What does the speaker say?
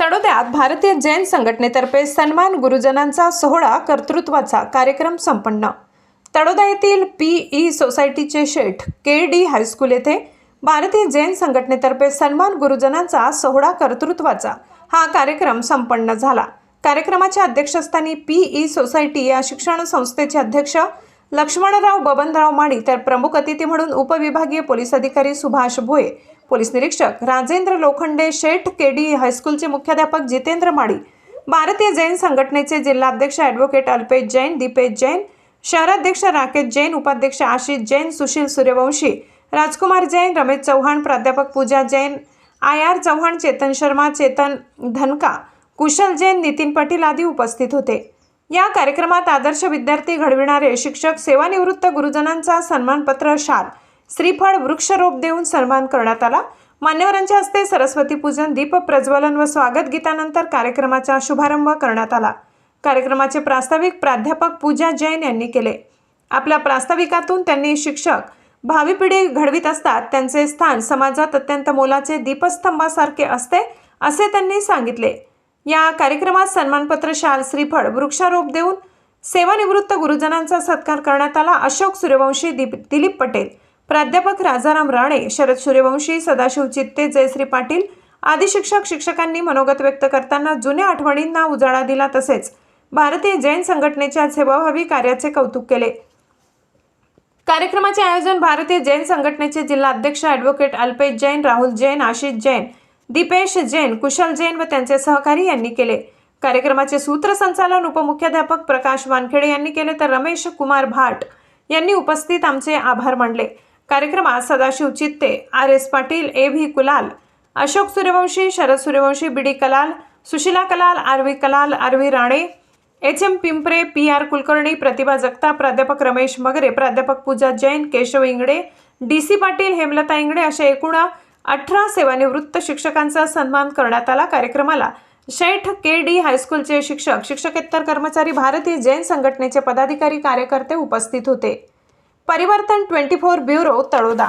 तडोद्यात भारतीय जैन संघटनेतर्फे सन्मान गुरुजनांचा सोहळा कर्तृत्वाचा कार्यक्रम संपन्न. तडोदा येथील पी ई सोसायटीचे शेठ के डी हायस्कूल येथे भारतीय जैन संघटनेतर्फे सन्मान गुरुजनांचा सोहळा कर्तृत्वाचा हा कार्यक्रम संपन्न झाला. कार्यक्रमाच्या अध्यक्षस्थानी पी ई सोसायटी या शिक्षण संस्थेचे अध्यक्ष लक्ष्मणराव बबनराव माडी तर प्रमुख अतिथी म्हणून उपविभागीय पोलीस अधिकारी सुभाष भोये पोलीस निरीक्षक राजेंद्र लोखंडे शेठ केडी हायस्कूलचे मुख्याध्यापक जितेंद्र माळी भारतीय जैन संघटनेचे जिल्हाध्यक्ष ॲडव्होकेट अल्पेश जैन दीपेश जैन शहराध्यक्ष राकेश जैन उपाध्यक्ष आशिष जैन सुशील सूर्यवंशी राजकुमार जैन रमेश चव्हाण प्राध्यापक पूजा जैन आय आर चव्हाण चेतन शर्मा चेतन धनका कुशल जैन नितीन पाटील आदी उपस्थित होते. या कार्यक्रमात आदर्श विद्यार्थी घडविणारे शिक्षक सेवानिवृत्त गुरुजनांचा सन्मानपत्र शाल श्रीफळ वृक्षरोप देऊन सन्मान करण्यात आला. मान्यवरांच्या हस्ते सरस्वती पूजन दीप प्रज्वलन व स्वागत गीतानंतर कार्यक्रमाचा शुभारंभ करण्यात आला. कार्यक्रमाचे प्रास्ताविक प्राध्यापक पूजा जैन यांनी केले. आपल्या प्रास्ताविकातून त्यांनी शिक्षक भावी पिढी घडवीत असतात त्यांचे स्थान समाजात अत्यंत मोलाचे दीपस्तंभासारखे असते असे त्यांनी सांगितले. या कार्यक्रमात सन्मानपत्र शाल श्रीफळ वृक्षारोप देऊन सेवानिवृत्त गुरुजनांचा सत्कार करण्यात आला. अशोक सूर्यवंशी दीप दिलीप पटेल प्राध्यापक राजाराम राणे शरद सूर्यवंशी सदाशिव चित्ते जयश्री पाटील आदी शिक्षक शिक्षकांनी मनोगत व्यक्त करताना जुन्या आठवणींना उजाळा दिला तसेच भारतीय जैन संघटनेच्या सेवाभावी कार्याचे कौतुक केले. कार्यक्रमाचे आयोजन भारतीय जैन संघटनेचे जिल्हा अध्यक्ष ॲडव्होकेट अल्पेश जैन राहुल जैन आशिष जैन दीपेश जैन कुशल जैन व त्यांचे सहकारी यांनी केले. कार्यक्रमाचे सूत्रसंचालन उपमुख्याध्यापक प्रकाश वानखेडे यांनी केले तर रमेश कुमार भाट यांनी उपस्थित आमचे आभार मानले. कार्यक्रमात Sadashiv Chitte R S Patil A V Kulal Ashok Suryavanshi Sharad Suryavanshi B D Kalal Sushila Kalal R V Kalal R V Rane H M Pimpre P R Kulkarni Pratibha Jagtap प्राध्यापक रमेश मगरे प्राध्यापक पूजा Jain Keshav Ingde D C Patil Hemlata Ingde अशा एकूण अठरा सेवानिवृत्त शिक्षकांचा सन्मान करण्यात आला कार्यक्रमाला. शेठ के डी हायस्कूलचे शिक्षक शिक्षकेतर कर्मचारी भारतीय जैन संघटनेचे पदाधिकारी कार्यकर्ते उपस्थित होते. परिवर्तन ट्वेंटी फोर ब्युरो तळोदा.